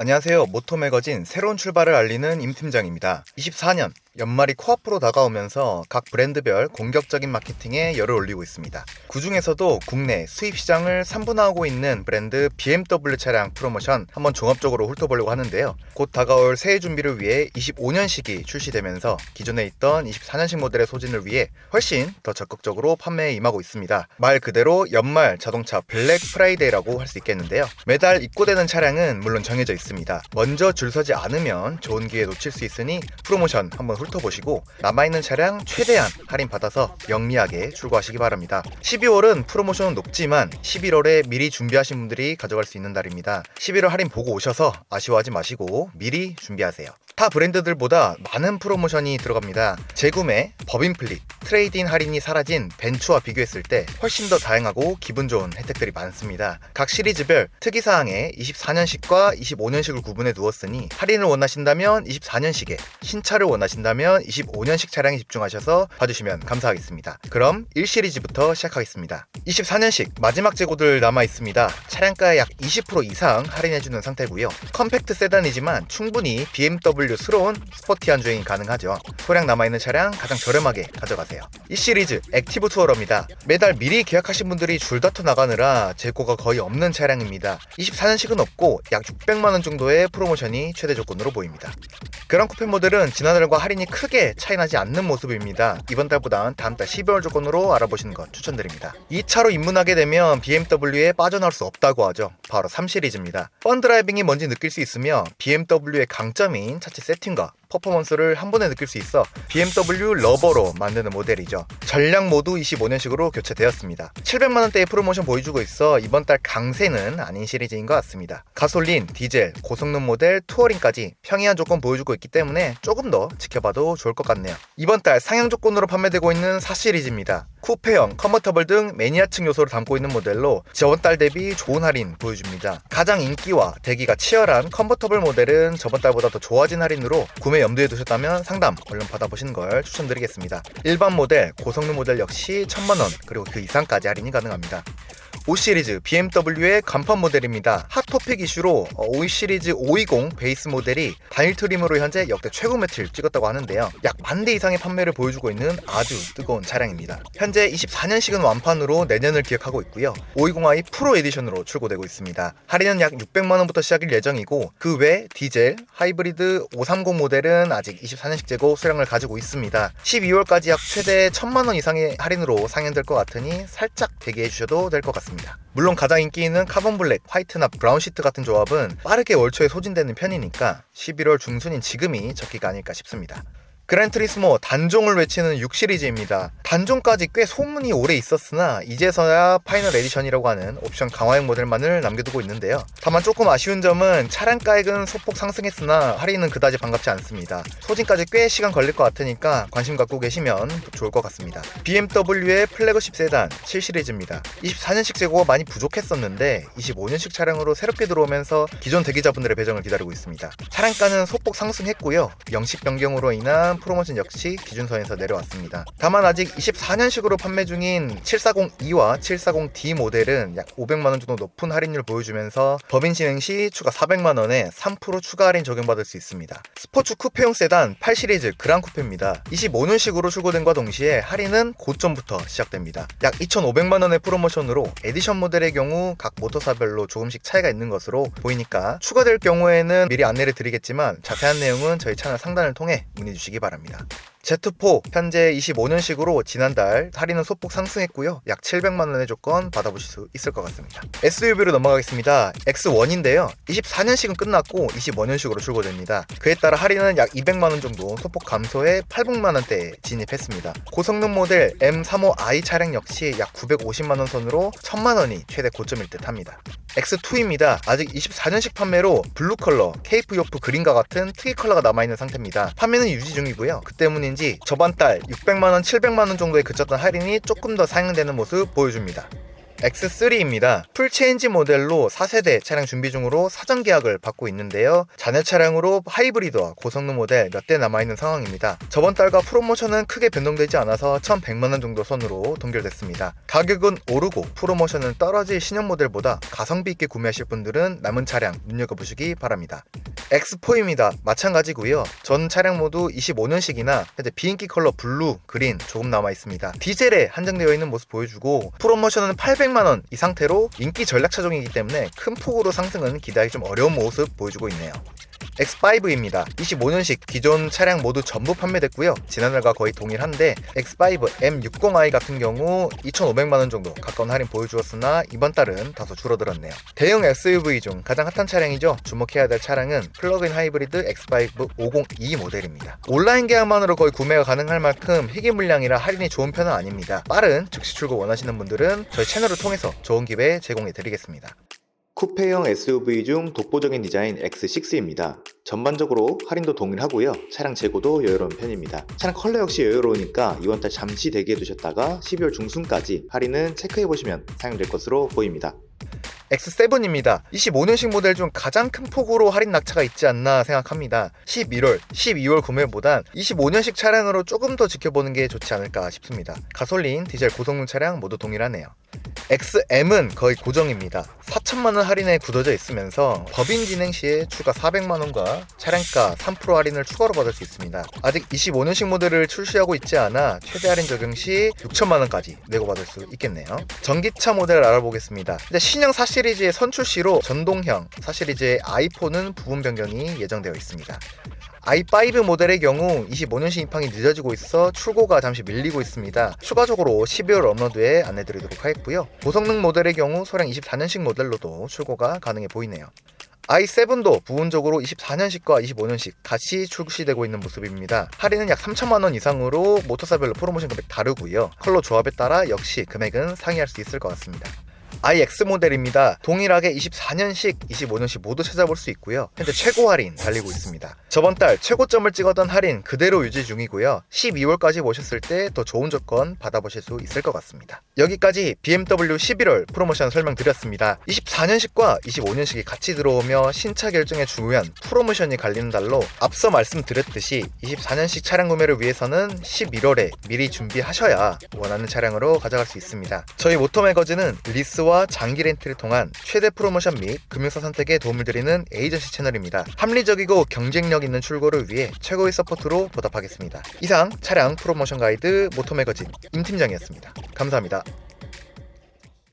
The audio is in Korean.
안녕하세요. 모토 매거진 새로운 출발을 알리는 임 팀장입니다. 24년 연말이 코앞으로 다가오면서 각 브랜드별 공격적인 마케팅에 열을 올리고 있습니다. 그 중에서도 국내 수입 시장을 3분화하고 있는 브랜드 BMW 차량 프로모션 한번 종합적으로 훑어보려고 하는데요. 곧 다가올 새해 준비를 위해 25년식이 출시되면서 기존에 있던 24년식 모델의 소진을 위해 훨씬 더 적극적으로 판매에 임하고 있습니다. 말 그대로 연말 자동차 블랙 프라이데이라고 할 수 있겠는데요. 매달 입고되는 차량은 물론 정해져 있습니다. 먼저 줄 서지 않으면 좋은 기회 놓칠 수 있으니 프로모션 한번 훑어보시고 남아있는 차량 최대한 할인 받아서 영리하게 출고하시기 바랍니다. 12월은 프로모션은 높지만 11월에 미리 준비하신 분들이 가져갈 수 있는 달입니다. 11월 할인 보고 오셔서 아쉬워하지 마시고 미리 준비하세요. 타 브랜드들보다 많은 프로모션이 들어갑니다. 재구매, 법인 플릿, 트레이드인 할인이 사라진 벤츠와 비교했을 때 훨씬 더 다양하고 기분 좋은 혜택들이 많습니다. 각 시리즈별 특이사항에 24년식과 25년식을 구분해 두었으니 할인을 원하신다면 24년식에 신차를 원하신다면 25년식 차량에 집중하셔서 봐주시면 감사하겠습니다. 그럼 1시리즈부터 시작하겠습니다. 24년식 마지막 재고들 남아 있습니다. 차량가의 약20% 이상 할인해주는 상태고요. 컴팩트 세단이지만 충분히 BMW스러운 스포티한 주행이 가능하죠. 소량 남아있는 차량 가장 저렴하게 가져가세요. 이 시리즈 액티브 투어러입니다. 매달 미리 계약하신 분들이 줄다투 나가느라 재고가 거의 없는 차량입니다. 24년식은 없고 약 600만원 정도의 프로모션이 최대 조건으로 보입니다. 그랑 쿠페 모델은 지난달과 할인 이 크게 차이나지 않는 모습입니다. 이번 달보단 다음 달 12월 조건으로 알아보시는 것 추천드립니다. 이 차로 입문하게 되면 BMW에 빠져나올 수 없다고 하죠. 바로 3시리즈입니다. 펀 드라이빙이 뭔지 느낄 수 있으며 BMW의 강점인 차체 세팅과 퍼포먼스를 한 번에 느낄 수 있어 BMW 러버로 만드는 모델이죠. 전량 모두 25년식으로 교체되었습니다. 700만원대의 프로모션 보여주고 있어 이번 달 강세는 아닌 시리즈인 것 같습니다. 가솔린, 디젤, 고성능 모델, 투어링까지 평이한 조건 보여주고 있기 때문에 조금 더 지켜봐도 좋을 것 같네요. 이번 달 상향 조건으로 판매되고 있는 4시리즈입니다. 쿠페형, 컨버터블 등 매니아층 요소를 담고 있는 모델로 저번 달 대비 좋은 할인 보여줍니다. 가장 인기와 대기가 치열한 컨버터블 모델은 저번 달보다 더 좋아진 할인으로 구매 염두에 두셨다면 상담 얼른 받아보시는 걸 추천드리겠습니다. 일반 모델, 고성능 모델 역시 1000만원 그리고 그 이상까지 할인이 가능합니다. 5 시리즈 BMW의 간판 모델입니다. 핫토픽 이슈로 5 시리즈 520 베이스 모델이 단일 트림으로 현재 역대 최고 매트를 찍었다고 하는데요. 약 만 대 이상의 판매를 보여주고 있는 아주 뜨거운 차량입니다. 현재 24년식은 완판으로 내년을 기획하고 있고요. 520i 프로 에디션으로 출고되고 있습니다. 할인은 약 600만원부터 시작일 예정이고 그 외 디젤, 하이브리드 530 모델은 아직 24년식 재고 수량을 가지고 있습니다. 12월까지 약 최대 1000만원 이상의 할인으로 상향될 것 같으니 살짝 대기해 주셔도 될 것 같습니다. 물론 가장 인기 있는 카본 블랙, 화이트나 브라운 시트 같은 조합은 빠르게 월초에 소진되는 편이니까 11월 중순인 지금이 적기가 아닐까 싶습니다. 그랜트리스모 단종을 외치는 6 시리즈입니다. 단종까지 꽤 소문이 오래 있었으나 이제서야 파이널 에디션이라고 하는 옵션 강화형 모델만을 남겨두고 있는데요. 다만 조금 아쉬운 점은 차량 가액은 소폭 상승했으나 할인은 그다지 반갑지 않습니다. 소진까지 꽤 시간 걸릴 것 같으니까 관심 갖고 계시면 좋을 것 같습니다. BMW의 플래그십 세단 7 시리즈입니다. 24년식 재고가 많이 부족했었는데 25년식 차량으로 새롭게 들어오면서 기존 대기자분들의 배정을 기다리고 있습니다. 차량가는 소폭 상승했고요. 영식 변경으로 인한 프로모션 역시 기준선에서 내려왔습니다. 다만 아직 24년식으로 판매 중인 740E와 740D 모델은 약 500만원 정도 높은 할인율 보여주면서 법인 진행 시 추가 400만원에 3% 추가 할인 적용받을 수 있습니다. 스포츠 쿠페용 세단 8 시리즈 그랑 쿠페입니다. 25년식으로 출고된과 동시에 할인은 고점부터 시작됩니다. 약 2,500만원의 프로모션으로 에디션 모델의 경우 각 모터사별로 조금씩 차이가 있는 것으로 보이니까 추가될 경우에는 미리 안내를 드리겠지만 자세한 내용은 저희 채널 상단을 통해 문의 주시기 바랍니다. Z4 현재 25년식으로 지난달 할인은 소폭 상승했고요. 약 700만 원의 조건 받아보실 수 있을 것 같습니다. SUV로 넘어가겠습니다. X1인데요. 24년식은 끝났고 25년식으로 출고됩니다. 그에 따라 할인은 약 200만 원 정도 소폭 감소해 800만 원대에 진입했습니다. 고성능 모델 M35i 차량 역시 약 950만 원 선으로 1000만 원이 최대 고점일 듯 합니다. X2입니다. 아직 24년식 판매로 블루 컬러, 케이프 요프 그린과 같은 특이 컬러가 남아있는 상태입니다. 판매는 유지 중이고요. 그 때문인지 저번 달 600만원, 700만원 정도에 그쳤던 할인이 조금 더 상향되는 모습 보여줍니다. X3입니다. 풀체인지 모델로 4세대 차량 준비 중으로 사전 계약을 받고 있는데요. 자녀 차량으로 하이브리드와 고성능 모델 몇 대 남아있는 상황입니다. 저번 달과 프로모션은 크게 변동되지 않아서 1,100만원 정도 선으로 동결됐습니다. 가격은 오르고 프로모션은 떨어질 신형 모델보다 가성비 있게 구매하실 분들은 남은 차량 눈여겨보시기 바랍니다. X4입니다. 마찬가지고요. 전 차량 모두 25년식이나 현재 비인기 컬러 블루, 그린 조금 남아 있습니다. 디젤에 한정되어 있는 모습 보여주고 프로모션은 800만 원 이 상태로 인기 전략 차종이기 때문에 큰 폭으로 상승은 기대하기 좀 어려운 모습 보여주고 있네요. X5입니다. 25년식 기존 차량 모두 전부 판매됐고요. 지난달과 거의 동일한데 X5 M60i 같은 경우 2,500만원 정도 가까운 할인 보여주었으나 이번 달은 다소 줄어들었네요. 대형 SUV 중 가장 핫한 차량이죠. 주목해야 될 차량은 플러그인 하이브리드 X5 502 모델입니다. 온라인 계약만으로 거의 구매가 가능할 만큼 희귀 물량이라 할인이 좋은 편은 아닙니다. 빠른 즉시 출고 원하시는 분들은 저희 채널을 통해서 좋은 기회 제공해 드리겠습니다. 쿠페형 SUV 중 독보적인 디자인 X6입니다. 전반적으로 할인도 동일하고요. 차량 재고도 여유로운 편입니다. 차량 컬러 역시 여유로우니까 이번 달 잠시 대기해 두셨다가 12월 중순까지 할인은 체크해 보시면 사용될 것으로 보입니다. X7입니다. 25년식 모델 중 가장 큰 폭으로 할인 낙차가 있지 않나 생각합니다. 11월, 12월 구매보단 25년식 차량으로 조금 더 지켜보는 게 좋지 않을까 싶습니다. 가솔린, 디젤 고성능 차량 모두 동일하네요. XM은 거의 고정입니다. 4천만 원 할인에 굳어져 있으면서 법인 진행 시에 추가 400만 원과 차량가 3% 할인을 추가로 받을 수 있습니다. 아직 25년식 모델을 출시하고 있지 않아 최대 할인 적용 시 6천만 원까지 내고 받을 수 있겠네요. 전기차 모델을 알아보겠습니다. 근데 신형 4 시리즈의 선출시로 전동형 4 시리즈의 i4는 부분 변경이 예정되어 있습니다. I5 모델의 경우 25년식 입항이 늦어지고 있어 출고가 잠시 밀리고 있습니다. 추가적으로 12월 업로드에 안내드리도록 하겠고요. 고성능 모델의 경우 소량 24년식 모델로도 출고가 가능해 보이네요. i7도 부분적으로 24년식과 25년식 같이 출시되고 있는 모습입니다. 할인은 약 3천만 원 이상으로 모터사별로 프로모션 금액 다르고요. 컬러 조합에 따라 역시 금액은 상이할 수 있을 것 같습니다. iX 모델입니다. 동일하게 24년식, 25년식 모두 찾아볼 수 있고요. 현재 최고 할인 달리고 있습니다. 저번 달 최고점을 찍었던 할인 그대로 유지 중이고요. 12월까지 보셨을 때 더 좋은 조건 받아보실 수 있을 것 같습니다. 여기까지 BMW 11월 프로모션 설명드렸습니다. 24년식과 25년식이 같이 들어오며 신차 결정에 중요한 프로모션이 갈리는 달로 앞서 말씀드렸듯이 24년식 차량 구매를 위해서는 11월에 미리 준비하셔야 원하는 차량으로 가져갈 수 있습니다. 저희 모토매거진은 리스 와 장기 렌트를 통한 최대 프로모션 및 금융사 선택에 도움을 드리는 에이전시 채널입니다. 합리적이고 경쟁력 있는 출고를 위해 최고의 서포트로 보답하겠습니다. 이상 차량 프로모션 가이드 모토 매거진 임 팀장이었습니다. 감사합니다.